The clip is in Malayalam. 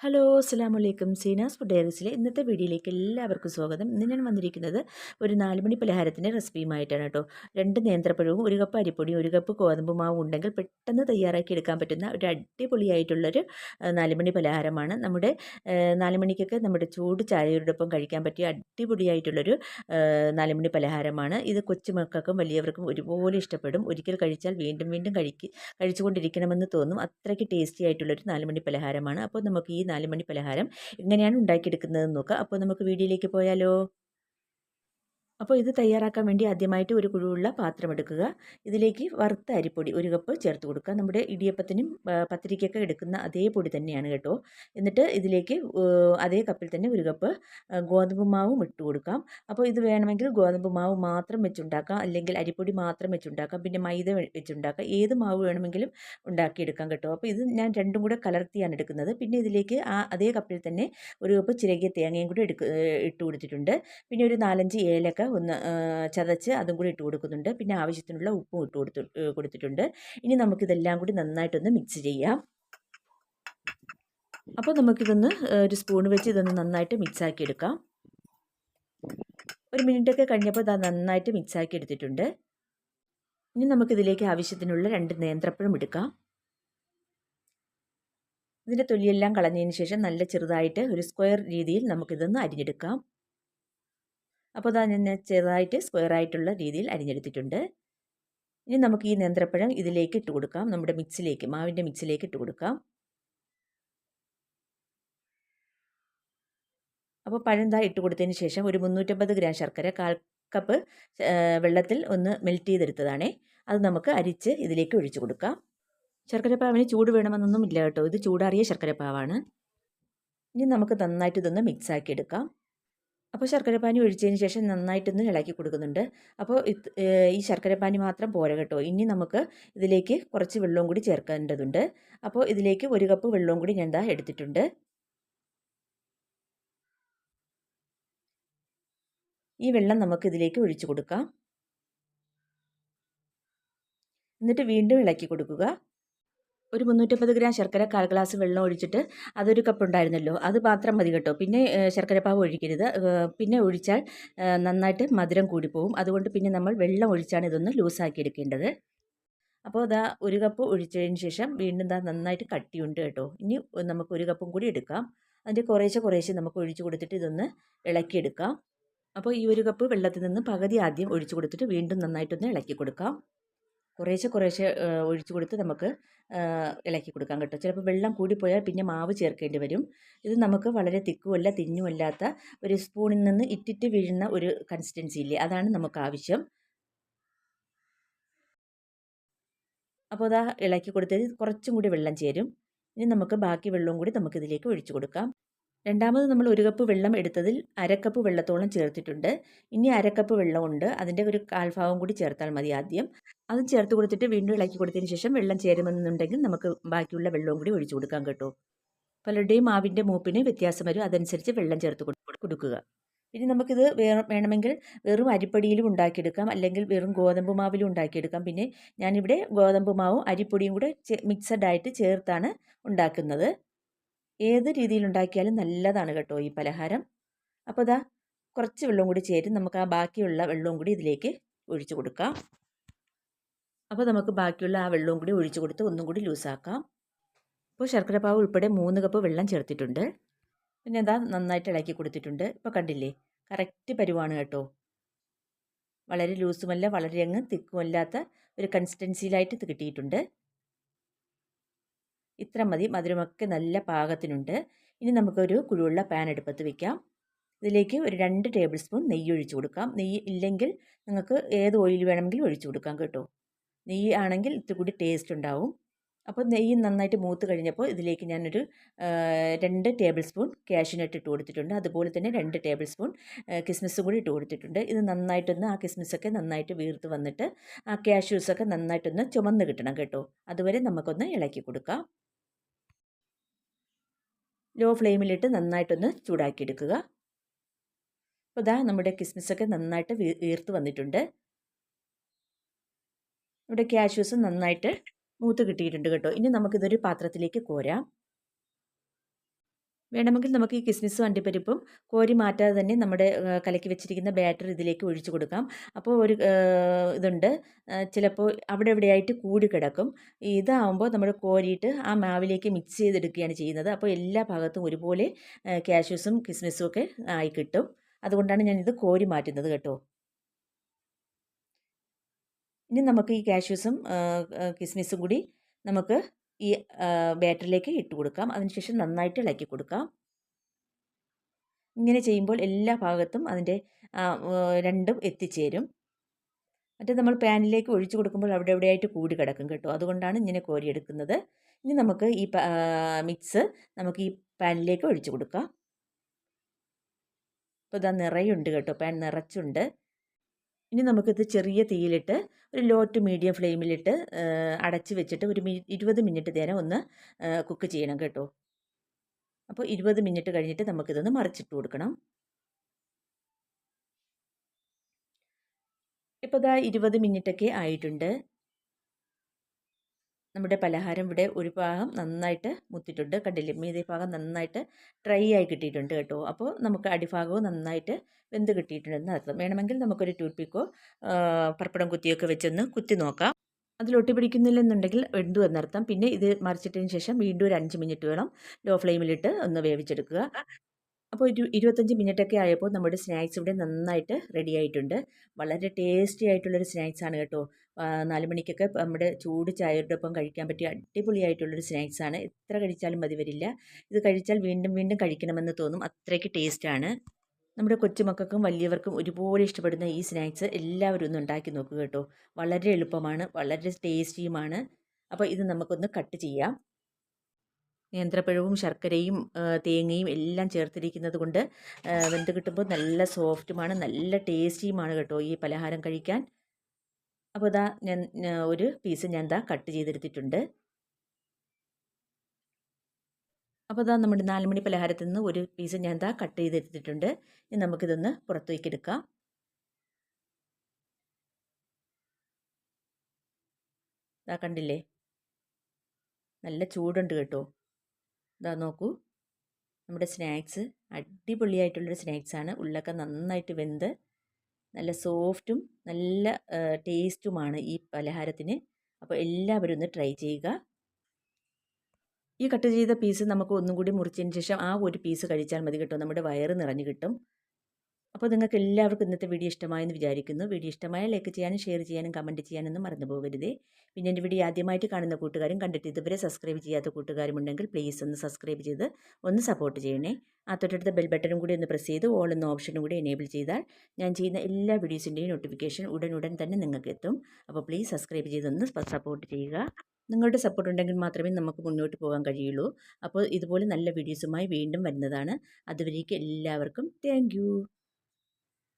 ഹലോ അസ്സാം വലൈക്കും സീനാസ് ഫുഡ് ഡയറീസിലെ ഇന്നത്തെ വീഡിയോയിലേക്ക് എല്ലാവർക്കും സ്വാഗതം. ഇന്ന് ഞാൻ വന്നിരിക്കുന്നത് ഒരു നാലുമണി പലഹാരത്തിന്റെ റെസിപ്പിയുമായിട്ടാണ് കേട്ടോ. രണ്ട് നേന്ത്രപ്പഴവും ഒരു കപ്പ് അരിപ്പൊടിയും ഒരു കപ്പ് ഗോതമ്പ് മാവും ഉണ്ടെങ്കിൽ പെട്ടെന്ന് തയ്യാറാക്കി എടുക്കാൻ പറ്റുന്ന ഒരു അടിപൊളിയായിട്ടുള്ളൊരു നാലുമണി പലഹാരമാണ്. നമ്മുടെ നാലുമണിക്കൊക്കെ നമ്മുടെ ചൂട് ചായയോടൊപ്പം കഴിക്കാൻ പറ്റിയ അടിപൊളിയായിട്ടുള്ളൊരു നാലുമണി പലഹാരമാണ്. ഇത് കൊച്ചുമക്കൾക്കും വലിയവർക്കും ഒരുപോലെ ഇഷ്ടപ്പെടും. ഒരിക്കൽ കഴിച്ചാൽ വീണ്ടും വീണ്ടും കഴിക്ക് കഴിച്ചുകൊണ്ടിരിക്കണമെന്ന് തോന്നും. അത്രയ്ക്ക് ടേസ്റ്റി ആയിട്ടുള്ളൊരു നാലുമണി പലഹാരമാണ്. അപ്പോൾ നമുക്ക് ഈ നാലുമണി പലഹാരം എങ്ങനെയാണ് ഉണ്ടാക്കിയെടുക്കുന്നതെന്ന് നോക്കാം. അപ്പോൾ നമുക്ക് വീഡിയോയിലേക്ക് പോയാലോ? അപ്പോൾ ഇത് തയ്യാറാക്കാൻ വേണ്ടി ആദ്യമായിട്ട് ഒരു കുഴുവുള്ള പാത്രം എടുക്കുക. ഇതിലേക്ക് വറുത്ത അരിപ്പൊടി ഒരു കപ്പ് ചേർത്ത് കൊടുക്കുക. നമ്മുടെ ഇടിയപ്പത്തിനും പത്തിരിക്കൊക്കെ എടുക്കുന്ന അതേ പൊടി തന്നെയാണ് കേട്ടോ. എന്നിട്ട് ഇതിലേക്ക് അതേ കപ്പിൽ തന്നെ ഒരു കപ്പ് ഗോതമ്പ് മാവും ഇട്ട് കൊടുക്കാം. അപ്പോൾ ഇത് വേണമെങ്കിൽ ഗോതമ്പ് മാവ് മാത്രം വെച്ചുണ്ടാക്കാം. അല്ലെങ്കിൽ അരിപ്പൊടി മാത്രം വെച്ചുണ്ടാക്കാം. പിന്നെ മൈദ വെച്ചുണ്ടാക്കാം. ഏത് മാവ് വേണമെങ്കിലും ഉണ്ടാക്കിയെടുക്കാം കേട്ടോ. അപ്പോൾ ഇത് ഞാൻ രണ്ടും കൂടെ കലർത്തിയാണ് എടുക്കുന്നത്. പിന്നെ ഇതിലേക്ക് ആ അതേ കപ്പിൽ തന്നെ ഒരു കപ്പ് ചിരകിയ തേങ്ങയും കൂടി എടുക്ക ഇട്ട് കൊടുത്തിട്ടുണ്ട്. പിന്നെ ഒരു നാലഞ്ച് ഏലക്ക ഒന്ന് ചതച്ച് അതും കൂടി ഇട്ട് കൊടുക്കുന്നുണ്ട്. പിന്നെ ആവശ്യത്തിനുള്ള ഉപ്പും ഇട്ട് കൊടുത്തു കൊടുത്തിട്ടുണ്ട്. ഇനി നമുക്കിതെല്ലാം കൂടി നന്നായിട്ടൊന്ന് മിക്സ് ചെയ്യാം. അപ്പോൾ നമുക്കിതൊന്ന് ഒരു സ്പൂൺ വെച്ച് ഇതൊന്ന് നന്നായിട്ട് മിക്സ് ആക്കി എടുക്കാം. ഒരു മിനിറ്റൊക്കെ കഴിഞ്ഞപ്പോൾ ഇത് നന്നായിട്ട് മിക്സാക്കി എടുത്തിട്ടുണ്ട്. ഇനി നമുക്കിതിലേക്ക് ആവശ്യത്തിനുള്ള രണ്ട് നേന്ത്രപ്പഴം എടുക്കാം. ഇതിന്റെ തൊലിയെല്ലാം കളഞ്ഞതിന് ശേഷം നല്ല ചെറുതായിട്ട് ഒരു സ്ക്വയർ രീതിയിൽ നമുക്കിതൊന്ന് അരിഞ്ഞെടുക്കാം. അപ്പോൾ അതാ ഞാൻ ചെറുതായിട്ട് സ്ക്വയർ ആയിട്ടുള്ള രീതിയിൽ അരിഞ്ഞെടുത്തിട്ടുണ്ട്. ഇനി നമുക്ക് ഈ നേന്ത്രപ്പഴം ഇതിലേക്ക് ഇട്ട് കൊടുക്കാം. നമ്മുടെ മിക്സിലേക്ക് മാവിന്റെ മിക്സിലേക്ക് ഇട്ട് കൊടുക്കാം. അപ്പോൾ പഴം താ ഇട്ട് കൊടുത്തതിന് ശേഷം ഒരു മുന്നൂറ്റമ്പത് ഗ്രാം ശർക്കര കാൽ കപ്പ് വെള്ളത്തിൽ ഒന്ന് മെൽറ്റ് ചെയ്തെടുത്തതാണേ. അത് നമുക്ക് അരിച്ച് ഇതിലേക്ക് ഒഴിച്ചു കൊടുക്കാം. ശർക്കരപ്പാവിന് ചൂട് വേണമെന്നൊന്നും ഇല്ല കേട്ടോ. ഇത് ചൂടാറിയ ശർക്കരപ്പാവാണ്. ഇനി നമുക്ക് നന്നായിട്ട് ഇതൊന്ന് മിക്സ് ആക്കി എടുക്കാം. അപ്പോൾ ശർക്കരപ്പാനി ഒഴിച്ചതിന് ശേഷം നന്നായിട്ടൊന്ന് ഇളക്കി കൊടുക്കുന്നുണ്ട്. അപ്പോൾ ഈ ശർക്കരപ്പാനി മാത്രം പോരാ കേട്ടോ. ഇനി നമുക്ക് ഇതിലേക്ക് കുറച്ച് വെള്ളവും കൂടി ചേർക്കേണ്ടതുണ്ട്. അപ്പോൾ ഇതിലേക്ക് ഒരു കപ്പ് വെള്ളവും കൂടി ഞാൻ ദാ എടുത്തിട്ടുണ്ട്. ഈ വെള്ളം നമുക്ക് ഇതിലേക്ക് ഒഴിച്ചു കൊടുക്കാം. എന്നിട്ട് വീണ്ടും ഇളക്കി കൊടുക്കുക. ഒരു മുന്നൂറ്റമ്പത് ഗ്രാം ശർക്കര കാൽ ഗ്ലാസ് വെള്ളം ഒഴിച്ചിട്ട് അതൊരു കപ്പ് ഉണ്ടായിരുന്നല്ലോ. അത് മാത്രം മതി കേട്ടോ. പിന്നെ ശർക്കരപ്പാവ് ഒഴിക്കരുത്. പിന്നെ ഒഴിച്ചാൽ നന്നായിട്ട് മധുരം കൂടിപ്പോവും. അതുകൊണ്ട് പിന്നെ നമ്മൾ വെള്ളം ഒഴിച്ചാണ് ഇതൊന്ന് ലൂസാക്കി എടുക്കേണ്ടത്. അപ്പോൾ അതാ ഒരു കപ്പ് ഒഴിച്ചതിന് ശേഷം വീണ്ടും ഇതാ നന്നായിട്ട് കട്ടിയുണ്ട് കേട്ടോ. ഇനി നമുക്ക് ഒരു കപ്പും കൂടി എടുക്കാം. അതിന്റെ കുറേശ്ശെ കുറേശ്ശെ നമുക്ക് ഒഴിച്ചു കൊടുത്തിട്ട് ഇതൊന്ന് ഇളക്കിയെടുക്കാം അപ്പോൾ ഈ ഒരു കപ്പ് വെള്ളത്തിൽ നിന്ന് പകുതി ആദ്യം ഒഴിച്ചു കൊടുത്തിട്ട് വീണ്ടും നന്നായിട്ടൊന്ന് ഇളക്കി കൊടുക്കാം. കുറേശ്ശെ കുറേശ്ശെ ഒഴിച്ചു കൊടുത്ത് നമുക്ക് ഇളക്കി കൊടുക്കാം കേട്ടോ. ചിലപ്പോൾ വെള്ളം കൂടിപ്പോയാൽ പിന്നെ മാവ് ചേർക്കേണ്ടി വരും. ഇത് നമുക്ക് വളരെ തിക്കുമല്ല തിന്നുമല്ലാത്ത ഒരു സ്പൂണിൽ നിന്ന് ഇറ്റിറ്റ് വീഴുന്ന ഒരു കൺസിസ്റ്റൻസി ഇല്ലേ? അതാണ് നമുക്ക് ആവശ്യം. അപ്പോൾ അതാ ഇളക്കി കൊടുത്തത്. കുറച്ചും കൂടി വെള്ളം ചേരും. ഇനി നമുക്ക് ബാക്കി വെള്ളവും കൂടി നമുക്കിതിലേക്ക് ഒഴിച്ചു കൊടുക്കാം. രണ്ടാമത് നമ്മൾ ഒരു കപ്പ് വെള്ളം എടുത്തതിൽ അരക്കപ്പ് വെള്ളത്തോളം ചേർത്തിട്ടുണ്ട്. ഇനി അരക്കപ്പ് വെള്ളമുണ്ട്. അതിന്റെ ഒരു കാൽഭാഗം കൂടി ചേർത്താൽ മതി ആദ്യം. അത് ചേർത്ത് കൊടുത്തിട്ട് വീണ്ടും ഇളക്കി കൊടുത്തതിന് ശേഷം വെള്ളം ചേരുമെന്നുണ്ടെങ്കിൽ നമുക്ക് ബാക്കിയുള്ള വെള്ളവും കൂടി ഒഴിച്ചു കൊടുക്കാം കേട്ടോ. പലരുടെയും മാവിന്റെ മൂപ്പിന് വ്യത്യാസം വരും. അതനുസരിച്ച് വെള്ളം ചേർത്ത് കൊടുക്കുക. ഇനി നമുക്കിത് വേ- വേണമെങ്കിൽ വെറും അരിപ്പൊടിയിലും ഉണ്ടാക്കിയെടുക്കാം. അല്ലെങ്കിൽ വെറും ഗോതമ്പ് മാവിലും ഉണ്ടാക്കിയെടുക്കാം. പിന്നെ ഞാനിവിടെ ഗോതമ്പ് മാവും അരിപ്പൊടിയും കൂടെ മിക്സഡ് ആയിട്ട് ചേർത്താണ് ഉണ്ടാക്കുന്നത്. ഏത് രീതിയിൽ ഉണ്ടാക്കിയാലും നല്ലതാണ് കേട്ടോ ഈ പലഹാരം. അപ്പോൾ ഇതാ കുറച്ച് വെള്ളം കൂടി ചേരും. നമുക്ക് ആ ബാക്കിയുള്ള വെള്ളവും കൂടി ഇതിലേക്ക് ഒഴിച്ചു കൊടുക്കാം. അപ്പോൾ നമുക്ക് ബാക്കിയുള്ള ആ വെള്ളവും കൂടി ഒഴിച്ചു കൊടുത്ത് ഒന്നും കൂടി ലൂസാക്കാം. ഇപ്പോൾ ശർക്കരപ്പാവ് ഉൾപ്പെടെ മൂന്ന് കപ്പ് വെള്ളം ചേർത്തിട്ടുണ്ട്. പിന്നെ എന്താ നന്നായിട്ട് ഇളക്കി കൊടുത്തിട്ടുണ്ട്. ഇപ്പോൾ കണ്ടില്ലേ? കറക്റ്റ് പരുവാണ് കേട്ടോ. വളരെ ലൂസുമല്ല വളരെ അങ്ങ് തിക്കുമല്ലാത്ത ഒരു കൺസിസ്റ്റൻസിയിലായിട്ട് ഇത് കിട്ടിയിട്ടുണ്ട്. ഇത്ര മതി മധുരമൊക്കെ നല്ല പാകത്തിനുണ്ട്. ഇനി നമുക്കൊരു കുഴിവുള്ള പാൻ എടുപ്പത്ത് വെക്കാം. ഇതിലേക്ക് ഒരു രണ്ട് ടേബിൾ സ്പൂൺ നെയ്യ് ഒഴിച്ചു കൊടുക്കാം. നെയ്യ് ഇല്ലെങ്കിൽ നിങ്ങൾക്ക് ഏത് ഓയിൽ വേണമെങ്കിലും ഒഴിച്ചു കൊടുക്കാം കേട്ടോ. നെയ്യ് ആണെങ്കിൽ ഇത്തിരി കൂടി ടേസ്റ്റ് ഉണ്ടാവും. അപ്പോൾ നെയ്യ് നന്നായിട്ട് മൂത്ത് കഴിഞ്ഞപ്പോൾ ഇതിലേക്ക് ഞാനൊരു രണ്ട് ടേബിൾ സ്പൂൺ കാഷ്യൂനട്ട് ഇട്ട് കൊടുത്തിട്ടുണ്ട്. അതുപോലെ തന്നെ രണ്ട് ടേബിൾ സ്പൂൺ കിസ്മിസും കൂടി ഇട്ട് കൊടുത്തിട്ടുണ്ട്. ഇത് നന്നായിട്ടൊന്ന് ആ കിസ്മിസൊക്കെ നന്നായിട്ട് വീർത്ത് വന്നിട്ട് ആ കാഷ്യൂസൊക്കെ നന്നായിട്ടൊന്ന് ചുമന്ന് കിട്ടണം കേട്ടോ. അതുവരെ നമുക്കൊന്ന് ഇളക്കി കൊടുക്കാം. ലോ ഫ്ലെയിമിലിട്ട് നന്നായിട്ടൊന്ന് ചൂടാക്കിയെടുക്കുക. അപ്പോൾ ഇതാ നമ്മുടെ കിസ്മിസൊക്കെ നന്നായിട്ട് വീർത്ത് വന്നിട്ടുണ്ട്. ഇവിടെ കാഷ്യൂസ് നന്നായിട്ട് മൂത്ത് കിട്ടിയിട്ടുണ്ട് കേട്ടോ. ഇനി നമുക്കിതൊരു പാത്രത്തിലേക്ക് കോരാം. വേണമെങ്കിൽ നമുക്ക് ഈ കിസ്മിസും അണ്ടിപ്പരിപ്പും കോരി മാറ്റാതെ തന്നെ നമ്മുടെ കലക്കി വെച്ചിരിക്കുന്ന ബാറ്റർ ഇതിലേക്ക് ഒഴിച്ചു കൊടുക്കാം. അപ്പോൾ ഒരു ഇതുണ്ട്. ചിലപ്പോൾ അവിടെ എവിടെയായിട്ട് കൂടി കിടക്കും. ഇതാവുമ്പോൾ നമ്മൾ കോരിയിട്ട് ആ മാവിലേക്ക് മിക്സ് ചെയ്തെടുക്കുകയാണ് ചെയ്യുന്നത്. അപ്പോൾ എല്ലാ ഭാഗത്തും ഒരുപോലെ കാഷ്യൂസും കിസ്മിസും ഒക്കെ ആയി കിട്ടും. അതുകൊണ്ടാണ് ഞാനിത് കോരി മാറ്റുന്നത് കേട്ടോ. ഇനി നമുക്ക് ഈ കാഷ്യൂസും കിസ്മിസും കൂടി നമുക്ക് ഈ ബാറ്ററിലേക്ക് ഇട്ട് കൊടുക്കാം. അതിനുശേഷം നന്നായിട്ട് ഇളക്കി കൊടുക്കാം. ഇങ്ങനെ ചെയ്യുമ്പോൾ എല്ലാ ഭാഗത്തും അതിന്റെ രണ്ടും എത്തിച്ചേരും. മറ്റേ നമ്മൾ പാനിലേക്ക് ഒഴിച്ചു കൊടുക്കുമ്പോൾ അവിടെ എവിടെയായിട്ട് കൂടി കിടക്കും കേട്ടോ. അതുകൊണ്ടാണ് ഇങ്ങനെ കോരിയെടുക്കുന്നത്. ഇനി നമുക്ക് ഈ മിക്സ് നമുക്ക് ഈ പാനിലേക്ക് ഒഴിച്ചു കൊടുക്കാം. ഇപ്പോൾ ഇതാ നിറയുണ്ട് കേട്ടോ. പാൻ നിറച്ചുണ്ട്. ഇനി നമുക്കിത് ചെറിയ തീയിലിട്ട് ഒരു ലോ ടു മീഡിയം ഫ്ലെയിമിലിട്ട് അടച്ച് വെച്ചിട്ട് ഒരു ഇരുപത് മിനിറ്റ് നേരം ഒന്ന് കുക്ക് ചെയ്യണം കേട്ടോ. അപ്പോൾ ഇരുപത് മിനിറ്റ് കഴിഞ്ഞിട്ട് നമുക്കിതൊന്ന് മറിച്ചിട്ട് കൊടുക്കണം. ഇപ്പോൾ ഇതാ ഇരുപത് മിനിറ്റൊക്കെ ആയിട്ടുണ്ട്. നമ്മുടെ പലഹാരം ഇവിടെ ഒരു ഭാഗം നന്നായിട്ട് മുത്തിട്ടുണ്ട് കണ്ടില്ലേ? മീതി ഭാഗം നന്നായിട്ട് ഡ്രൈ ആയി കിട്ടിയിട്ടുണ്ട് കേട്ടോ. അപ്പോൾ നമുക്ക് അടിഭാഗവും നന്നായിട്ട് വെന്ത് കിട്ടിയിട്ടുണ്ടെന്ന് അർത്ഥം. വേണമെങ്കിൽ നമുക്കൊരു ടൂത്ത്പിക്കോ പർപ്പടം കുത്തിയൊക്കെ വെച്ചൊന്ന് കുത്തി നോക്കാം. അതിൽ പിടിക്കുന്നില്ലെന്നുണ്ടെങ്കിൽ വെന്തു എന്നർത്ഥം. പിന്നെ ഇത് മറിച്ചിട്ടതിന് ശേഷം വീണ്ടും ഒരു അഞ്ച് മിനിറ്റ് വേണം ലോ ഫ്ലെയിമിലിട്ട് ഒന്ന് വേവിച്ചെടുക്കുക. അപ്പോൾ ഒരു ഇരുപത്തഞ്ച് മിനിറ്റൊക്കെ ആയപ്പോൾ നമ്മുടെ സ്നാക്സ് ഇവിടെ നന്നായിട്ട് റെഡി ആയിട്ടുണ്ട്. വളരെ ടേസ്റ്റി ആയിട്ടുള്ളൊരു സ്നാക്സ് ആണ് കേട്ടോ. നാല് മണിക്കൊക്കെ നമ്മുടെ ചൂട് ചായയുടെ ഒപ്പം കഴിക്കാൻ പറ്റിയ അടിപൊളിയായിട്ടുള്ളൊരു ആണ്. എത്ര കഴിച്ചാലും മതി വരില്ല. ഇത് കഴിച്ചാൽ വീണ്ടും വീണ്ടും കഴിക്കണമെന്ന് തോന്നും. അത്രയ്ക്ക് ടേസ്റ്റാണ് നമ്മുടെ കൊച്ചുമക്കൾക്കും വലിയവർക്കും ഒരുപോലെ ഇഷ്ടപ്പെടുന്ന ഈ സ്നാക്സ് എല്ലാവരും ഒന്ന് ഉണ്ടാക്കി നോക്കുക കേട്ടോ. വളരെ എളുപ്പമാണ്. വളരെ ടേസ്റ്റിയുമാണ് അപ്പോൾ ഇത് നമുക്കൊന്ന് കട്ട് ചെയ്യാം. നേന്ത്രപ്പഴവും ശർക്കരയും തേങ്ങയും എല്ലാം ചേർത്തിരിക്കുന്നത് കൊണ്ട് വെന്ത് കിട്ടുമ്പോൾ നല്ല സോഫ്റ്റുമാണ് നല്ല ടേസ്റ്റിയുമാണ് കേട്ടോ ഈ പലഹാരം കഴിക്കാൻ. അപ്പോൾ ഇതാ ഞാൻ ഒരു പീസ് ഞാൻ ഇതാ കട്ട് ചെയ്തെടുത്തിട്ടുണ്ട്. അപ്പോൾ ഇതാ നമ്മുടെ നാലുമണി പലഹാരത്തിൽ നിന്ന് ഒരു പീസ് ഞാൻ ഇതാ കട്ട് ചെയ്തെടുത്തിട്ടുണ്ട്. ഇനി നമുക്കിതൊന്ന് പുറത്തേക്ക് എടുക്കാം ഇതാ കണ്ടില്ലേ? നല്ല ചൂടുണ്ട് കേട്ടോ. ഇതാ നോക്കൂ. നമ്മുടെ സ്നാക്സ് അടിപൊളിയായിട്ടുള്ളൊരു സ്നാക്സാണ്. ഉള്ളൊക്കെ നന്നായിട്ട് വെന്ത് നല്ല സോഫ്റ്റും നല്ല ടേസ്റ്റുമാണ് ഈ പലഹാരത്തിന്. അപ്പോൾ എല്ലാവരും ഒന്ന് ട്രൈ ചെയ്യുക. ഈ കട്ട് ചെയ്ത പീസ് നമുക്ക് ഒന്നും കൂടി മുറിച്ചതിന് ശേഷം ആ ഒരു പീസ് കഴിച്ചാൽ മതി കേട്ടോ. നമ്മുടെ വയറ് നിറഞ്ഞു കിട്ടും. അപ്പോൾ നിങ്ങൾക്ക് എല്ലാവർക്കും ഇന്നത്തെ വീഡിയോ ഇഷ്ടമായെന്ന് വിചാരിക്കുന്നു. വീഡിയോ ഇഷ്ടമായ ലൈക്ക് ചെയ്യാനും ഷെയർ ചെയ്യാനും കമന്റ് ചെയ്യാനൊന്നും മറന്നു പോകരുതേ. പിന്നെ എന്റെ വീഡിയോ ആദ്യമായിട്ട് കാണുന്ന കൂട്ടുകാരും കണ്ടിട്ട് ഇതുവരെ സബ്സ്ക്രൈബ് ചെയ്യാത്ത കൂട്ടുകാരുമുണ്ടെങ്കിൽ പ്ലീസ് ഒന്ന് സബ്സ്ക്രൈബ് ചെയ്ത് ഒന്ന് സപ്പോർട്ട് ചെയ്യണേ. ആ തൊട്ടടുത്ത ബെൽ ബട്ടണും കൂടി ഒന്ന് പ്രസ് ചെയ്ത് ഓൾ എന്ന ഓപ്ഷനും കൂടി എനേബിൾ ചെയ്താൽ ഞാൻ ചെയ്യുന്ന എല്ലാ വീഡിയോസിന്റെയും നോട്ടിഫിക്കേഷൻ ഉടൻ ഉടൻ തന്നെ നിങ്ങൾക്ക് എത്തും. അപ്പോൾ പ്ലീസ് സബ്സ്ക്രൈബ് ചെയ്തൊന്ന് സപ്പോർട്ട് ചെയ്യുക. നിങ്ങളുടെ സപ്പോർട്ട് ഉണ്ടെങ്കിൽ മാത്രമേ നമുക്ക് മുന്നോട്ട് പോകാൻ കഴിയുള്ളൂ. അപ്പോൾ ഇതുപോലെ നല്ല വീഡിയോസുമായി വീണ്ടും വരുന്നതാണ്. അതുവരേക്ക് എല്ലാവർക്കും താങ്ക്